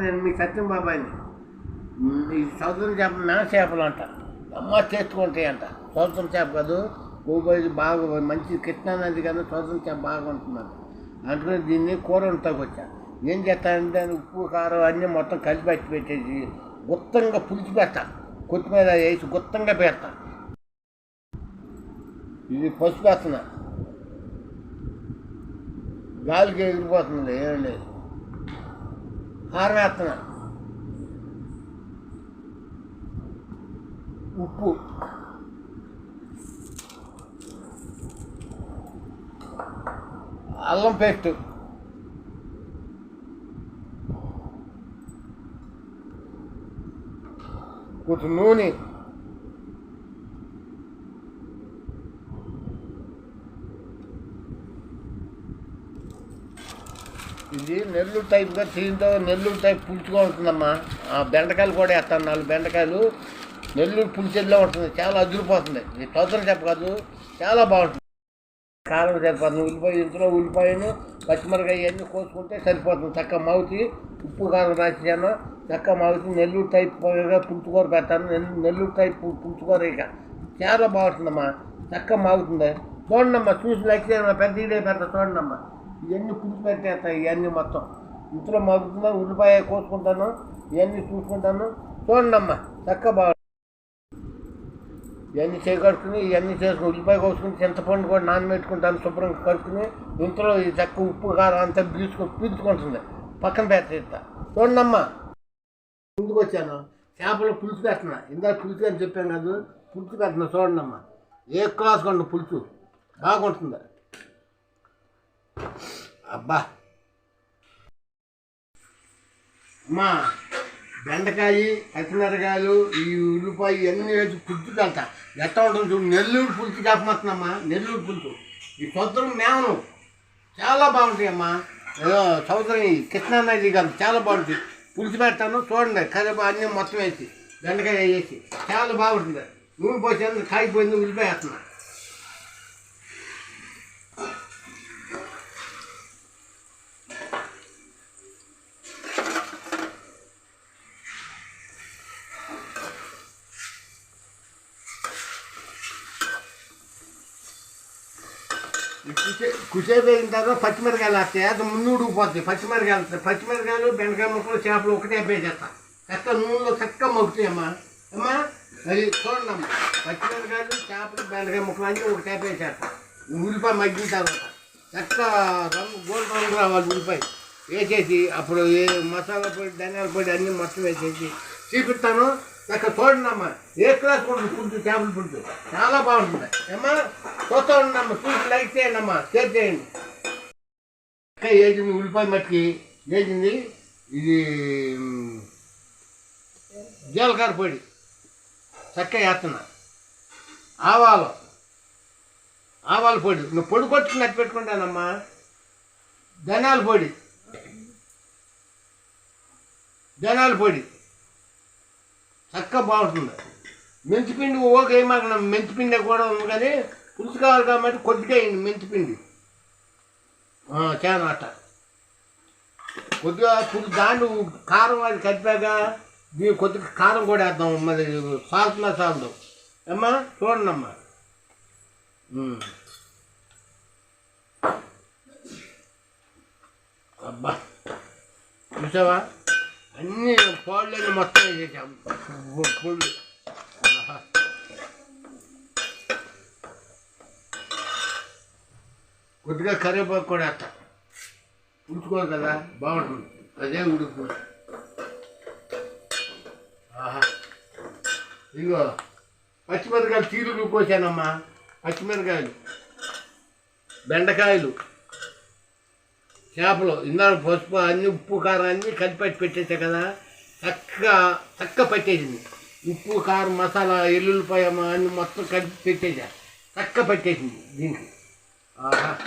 నేను మీ సత్యం బాబాయిని ఈ సముద్రం చేప మేన చేపలు అంట. అమ్మ చేసుకుంటాయి అంట. సముద్రం చేప కాదు గోబాయి బాగా మంచి కృష్ణానది కదా సముద్రం చేప బాగా ఉంటుందంట. అందుకని దీన్ని కూర వండుతాకొచ్చా ఏం చేస్తానంటే ఉప్పు కారం అన్నీ మొత్తం కలిపి పెట్టి పెట్టేసి గుత్తంగా పులిచి పెడతా. కొత్తిమీర వేసి గుత్తంగా పెడతా. ఇది పసుపు వేస్తున్నా. గాలికి ఎగిరిపోతుంది ఏం లేదు. కారం ఉప్పు. అల్లం పేస్ట్. కొంచెం నూనె. ఇది నెల్లూరు టైప్గా దీంతో నెల్లూరు టైప్ పులుచుగా ఉంటుందమ్మా. ఆ బెండకాయలు కూడా వేస్తాను నాలుగు బెండకాయలు. నెల్లూరు పులిచెల్లో ఉంటుంది చాలా అదిరిపోతుంది. ఇది తొందర కాదు చాలా బాగుంటుంది. కారం సరిపోతుంది ఉల్లిపాయ ఇంట్లో ఉల్లిపాయను పచ్చిమిరకాయ ఇవన్నీ కోసుకుంటే సరిపోతుంది. చక్క మావుతి ఉప్పు కారం రాసిచాను చక్క మావుతి నెల్లూరు టైప్ పులుచుకూర పెడతాను. నెల్లూరు టైప్ పులుచుకూర ఇక. చాలా బాగుంటుందమ్మా. చక్క మాగుతుంది చూడండమ్మా చూసి లైక్ పెద్ద ఇదే పెద్ద చూడండమ్మా ఇవన్నీ పులుసు పెట్టేస్తాయి ఇవన్నీ మొత్తం. ఇంట్లో మగ్గుతున్నా ఉల్లిపాయ కోసుకుంటాను ఇవన్నీ చూసుకుంటాను. చూడండమ్మా చక్క బాగా ఇవన్నీ చేకడుకుని ఇవన్నీ చేసుకుని ఉల్లిపాయ కోసుకుని చింతపండు కూడా నానబెట్టుకుంటాను శుభ్రంగా కడుక్కుని ఇంట్లో ఈ చక్క ఉప్పు కారం అంతా పీల్చుకొని పీల్చుకుంటుంది. పక్కన పెట్టేస్తా. చూడండమ్మా ముందుకు వచ్చాను. చేపలు పులుసు పెట్టిన ఇందాక పులుసు అని చెప్పాను కాదు పులుసు పెట్టిన చూడండమ్మా ఏ క్లాస్ కొండ పులుసు? బాగుంటుందా? అబ్బా. అమ్మా బెండకాయ పచ్చిమిరకాయలు ఈ ఉల్లిపాయ ఇవన్నీ వేసి పులుసు వెళ్త ఎట్లా ఉంటుంది చూడు నెల్లూరు పులుసు కాకపోతున్నామ్మా నెల్లూరు పులుసు. ఈ సముద్రం మేమను చాలా బాగుంటాయి అమ్మా. ఏదో సముద్రం కృష్ణానది కాదు చాలా బాగుంటుంది పులుసు పెడతాను చూడండి కరివేపా అన్నీ మొత్తం వేసి బెండకాయ వేసి చాలా బాగుంటుంది. నూనె పోసి కాగిపోయింది ఉల్లిపాయ వేస్తున్నాను కుసేపు తర్వాత పచ్చిమిరకాయలు వస్తాయి. అది ముందు ఉడికిపోతాయి పచ్చిమిరకాయలు వస్తాయి. పచ్చిమిరకాయలు బెండకాయ ముక్కలు చేపలు ఒకటే వేసేస్తా. చక్క నూనెలో చక్క మగ్గుతాయి అమ్మా అమ్మా అది చూడండి అమ్మా పచ్చిమిరకాయలు చేపలు బెండకాయ ముక్కలు అన్నీ ఒకటే వేసేస్తా. ఉల్లిపాయ మగ్గిన తర్వాత చక్క రంగు గోల్డ్ రంగు రావాలి ఉల్లిపాయ. వేసేసి అప్పుడు ఏ మసాలా పొడి ధనియాల పొడి అన్నీ మొత్తం వేసేసి చూపిస్తాను. చక్క చూడండి అమ్మా ఏ క్లాస్ కూడా ఫుడ్ చేపల ఫుడ్ చాలా బాగుంటుంది. ఏమ్మా? చూస్తూ ఉండమ్మా చూసి లైక్ చేయండి అమ్మా షేర్ చేయండి. వేసింది ఉల్లిపాయ మట్టికి వేసింది ఇది జీలకర్ర పొడి. చక్కగా వేస్తున్నా. ఆవాలు. ఆవాల పొడి. నువ్వు పొడి కొట్టుకుని అట్టు పెట్టుకుంటానమ్మా. ధనాల పొడి. ధనాల పొడి. చక్కగా బాగుంటుంది. మెంతిపిండి ఓకే మాకు మెంతిపిండి కూడా ఉంది కానీ పులుసు కావాలి కాబట్టి కొద్దిగా అయింది మెంతిపిండి. ఆ, చాలా అట్ట. కొద్దిగా పులుసు దాన్ని కారం అది కలిపాక దీని కొద్దిగా కారం కూడా వేద్దాం మరి సాల్ట్. సాల్దాం అమ్మా చూడండి అమ్మా అబ్బా. చూసావా? అన్ని పాళ్ళని మొత్తం వేసేసాం. పుళ్ళు. కొద్దిగా కరివేపాకు కూడా వేస్తా. ఉడుచుకోదు కదా బాగుంటుంది. అదే ఉడుకు ఆహా. ఇదిగో పచ్చిమిరకాయలు చీరులు కోసానమ్మా. పచ్చిమిరకాయలు బెండకాయలు. చేపలు. ఇందాక పసుపు అన్ని ఉప్పు కారం అన్నీ కలిపి పెట్టేసా కదా? చక్కగా చక్క పట్టేసింది. ఉప్పు కారం మసాలా ఎల్లుల్లిపాయ అన్ని మొత్తం కలిపి పెట్టేసా. చక్క పట్టేసింది దీనికి. ఆహా.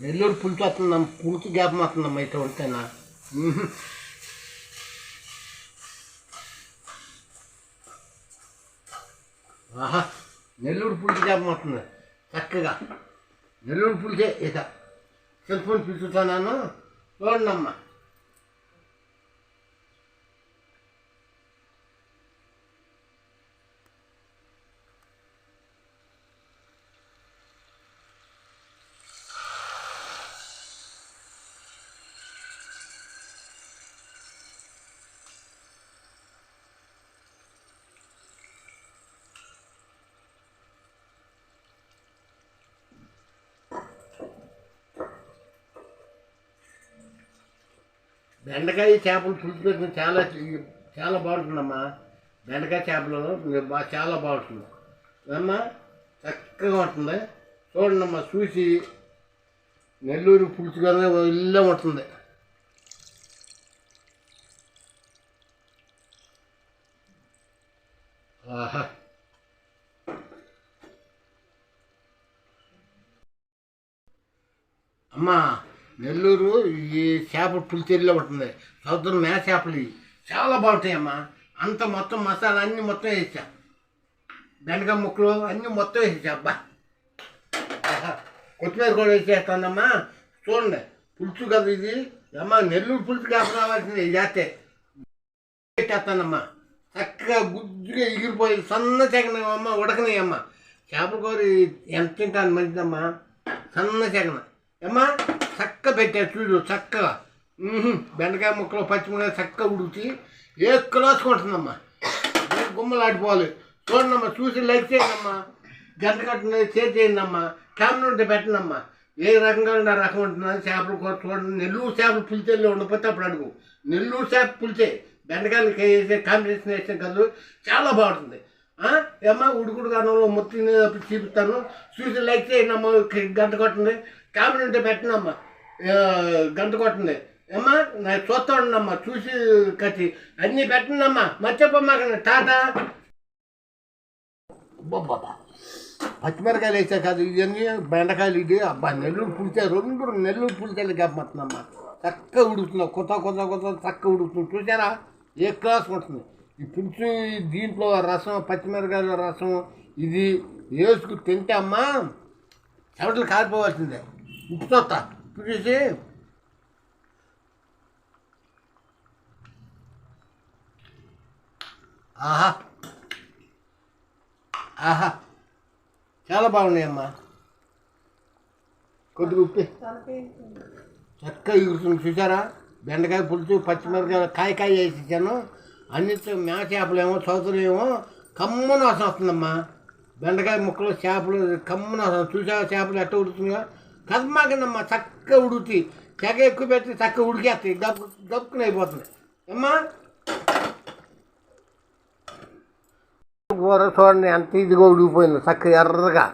నెల్లూరు పులుసు వస్తుందమ్మ పులుసు జ్ఞాపం వస్తుందమ్మా అయితే ఉంటేనా? ఆహా నెల్లూరు పులిచి చేప చక్కగా. నెల్లూరు పులిచే ఇక సెల్ ఫోన్ పిలుచుతున్నాను చూడండి అమ్మా బెండకాయ చేపలు పులుసు పెట్టిన చాలా చాలా బాగుంటుందమ్మా. బెండకాయ చేపలు చాలా బాగుంటుంది. అమ్మా చక్కగా ఉంటుంది. చూడండిమ్మా చూసి నెల్లూరు పులుసుగానే ఇల్లే ఉంటుంది. ఆహా. అమ్మా నెల్లూరు ఈ చేప పులిచేరిలో ఉంటుంది. సముద్రం మే చేపలు ఇవి. చాలా బాగుంటాయమ్మా. అంత మొత్తం మసాలా అన్ని మొత్తం వేసా. బెండకాయ ముక్కలు అన్నీ మొత్తం వేసేసా అబ్బా. కొత్తిమీర కూడా వేసేస్తానమ్మా. చూడండి. పులుసు కదా ఇది. అమ్మా నెల్లూరు పులుసు కాక రావాల్సింది చేస్తే పెట్టేస్తానమ్మా. చక్కగా గుజ్జుగా ఎగిరిపోయి సన్న చెగనమ్మా ఉడకనయ్యమ్మా. చేపల కూర ఎంత తింటాను మంచిదమ్మా. సన్న చెగన. అమ్మా చక్క పెట్టారు చూడు చక్కగా. బెండకాయ ముక్కలు పచ్చిమిరకాయ చక్కగా ఉడికి ఏ క్లాసుకుంటుందమ్మా గుమ్మలాడిపోవాలి. చూడండమ్మా చూసి లైక్ చేయండమ్మా. గంట కట్టినది షేర్ చేయండమ్మా. కెమెరా ఉంటే పెట్టండమ్మా. ఏ రకంగా ఉండే రకం ఉంటున్నది చేపలు కూర చూడండి. నెల్లూరు చేపలు పులిచేలో ఉండకపోతే అప్పుడు అడుగు. నెల్లూరు చేప పులిచే బెండకాయలు వేసే కాంబినేషన్ వేసే కదా చాలా బాగుంటుంది. ఏమ్మా ఉడుకుడు కాలంలో మొత్తం చూపిస్తాను. చూసి లైక్ చేయండి అమ్మ గంట కొట్టండి. కామెంట్ ఉంటే పెట్టనమ్మా గంట కొట్టింది. ఏమ్మా నాకు చూస్తా ఉండమ్మా చూసి కట్టి. అన్నీ పెట్టండమ్మా మర్చిపోమ్మా టాటా బాబా. పచ్చిమిరకాయలు వేసా కాదు ఇవన్నీ బెండకాయలు ఇది అబ్బా నెల్లూరు పులిచే రెండు నెల్లూరు పులిచేలు గమ్మత్తుందమ్మా చక్కగా ఉడుకుతున్నావు. కొత్త కొత్త కొత్త చక్కగా ఉడుకుతున్నావు. చూసారా? ఏ క్లాస్ ఉంటుంది ఈ పులుసు ఈ దీంట్లో రసం పచ్చిమిరకాయల రసం ఇది వేసుకు తింటే అమ్మా చెమటలు కాలిపోవాల్సిందే ఉప్పు preserve. ఆహా ఆహా చాలా బాగున్నాయి అమ్మా. కొద్దిగా ఉప్పి. చక్కగా ఎగురుతుంది చూసారా? బెండకాయ పులుసు పచ్చిమిరకాయ కాయ కాయ వేసి ఇచ్చాను. అన్నిటితో చేపలేమో చౌదరేమో కమ్మున వాసన వస్తుందమ్మా. బెండకాయ ముక్కలు చేపలు కమ్మున వాసన. చూసావా చేపలు ఎట్ట ఉడుతుందిగా కదమాకండమ్మా చక్కగా ఉడుకుతాయి తెగ ఎక్కువ పెట్టి చక్క ఉడికేస్తాయి గప్పు గప్పుకుని అయిపోతుంది. అమ్మా కూర చూడండి ఎంత ఇదిగా ఉడికిపోయింది చక్క ఎర్రగా.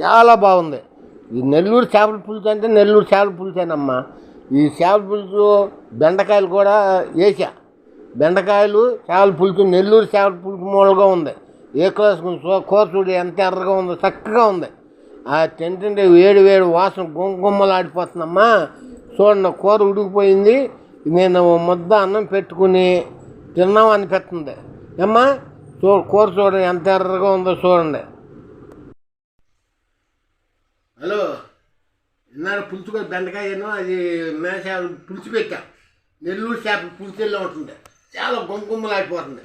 చాలా బాగుంది. ఈ నెల్లూరు చేపల పులుసు అంటే నెల్లూరు చేపల పులుసేనమ్మా. ఈ చేపల పులుసు బెండకాయలు కూడా వేసా బెండకాయలు చేపల పులుసు నెల్లూరు చేపల పులుసు మూలగా ఉంది. ఏ క్లాస్ కూర చూడు ఎంత ఎర్రగా ఉందో చక్కగా ఉంది. ఆ తింటుంటే వేడి వేడి వాసన గుమ్మలాడిపోతుందమ్మా. చూడండి కూర ఉడికిపోయింది. నేను ముద్ద అన్నం పెట్టుకుని తిన్నాం అనిపిస్తుంది. అమ్మా చూ కూర చూడండి ఎంత ఎర్రగా ఉందో చూడండి. హలో ఇన్నాడు పులుచుకో బెండకాయను అది మేషాలు పులుసు పెట్టా. నెల్లూరు చేప పులుచెల్లో ఉంటుంది చాలా గుమ్మగుమ్మలాడిపోతుంది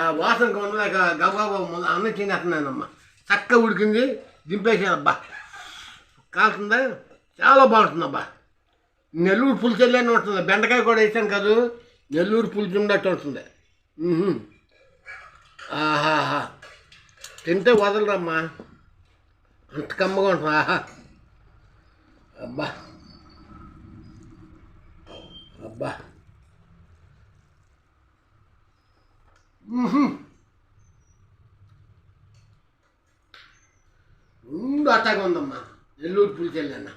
ఆ వాసన కొనలేక గబగబా అన్నం తినేస్తున్నానమ్మా. చక్క ఉడికింది దింపేసాను అబ్బా. కాకుండా చాలా బాగుంటుందబ్బా. నెల్లూరు పులిచెల్లేనే ఉంటుంది. బెండకాయ కూడా వేసాం కాదు నెల్లూరు పులుసు ఉన్నట్టు ఉంటుంది ఆహాహా. తింటే వదలరమ్మా. అంత కమ్మగా ఉంటుంది. ఆహా. అబ్బా. అబ్బా. అట్టాగా ఉందమ్మా. నెల్లూరు పులిచెల్లన్న.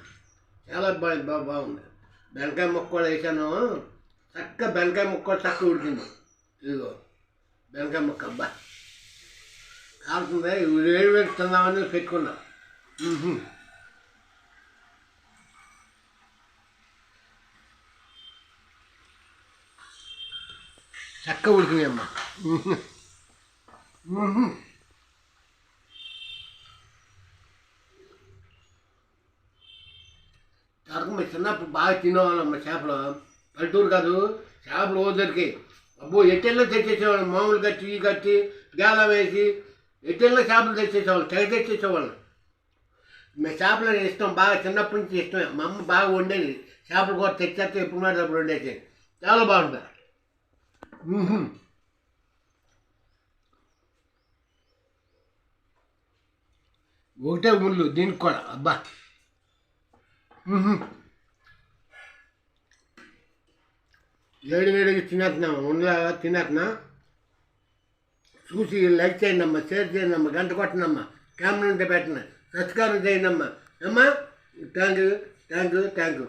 చాలా బాగా బాగా బాగుంది. బెండకాయ ముక్క కూడా వేసాను. చక్క బెండకాయ ముక్క కూడా చక్క ఉడికింది. ఇదిగో బెండకాయ ముక్క అబ్బా. కాలుతుంది వేడి వేడి తిందామని పెట్టుకున్నా. చక్క ఉడికినాయి చిన్నప్పుడు బాగా తినేవాళ్ళమ్మ చేపలు. పల్లెటూరు కాదు చేపలు ఓ దొరికి అబ్బో ఎట్టెల్లో తెచ్చేసేవాళ్ళం. మామూలుగా ఈ కట్టి గేల వేసి ఎట్టెల్లో చేపలు తెచ్చేసేవాళ్ళం. తెగ తెచ్చేసేవాళ్ళం. మేము చేపలు అంటే ఇష్టం బాగా చిన్నప్పటి నుంచి ఇష్టమే. మా అమ్మ బాగా వండేది. చేపలు కూడా తెచ్చేస్తే ఎప్పుడు మాట అప్పుడు వండేసి చాలా బాగుంటుంది ఒకటే ముళ్ళు దీనికి కూడా. అబ్బా. వేడి వేడిగా తినేస్తున్నాం ఉండలాగా తినేస్తున్నా. చూసి లైక్ చేయండి అమ్మా షేర్ చేయండి అమ్మా గంట కొట్టనమ్మా కెమెరా ఉంటే పెట్టండి సబ్స్క్రైబ్ చేయండి అమ్మా అమ్మా thank you thank you thank you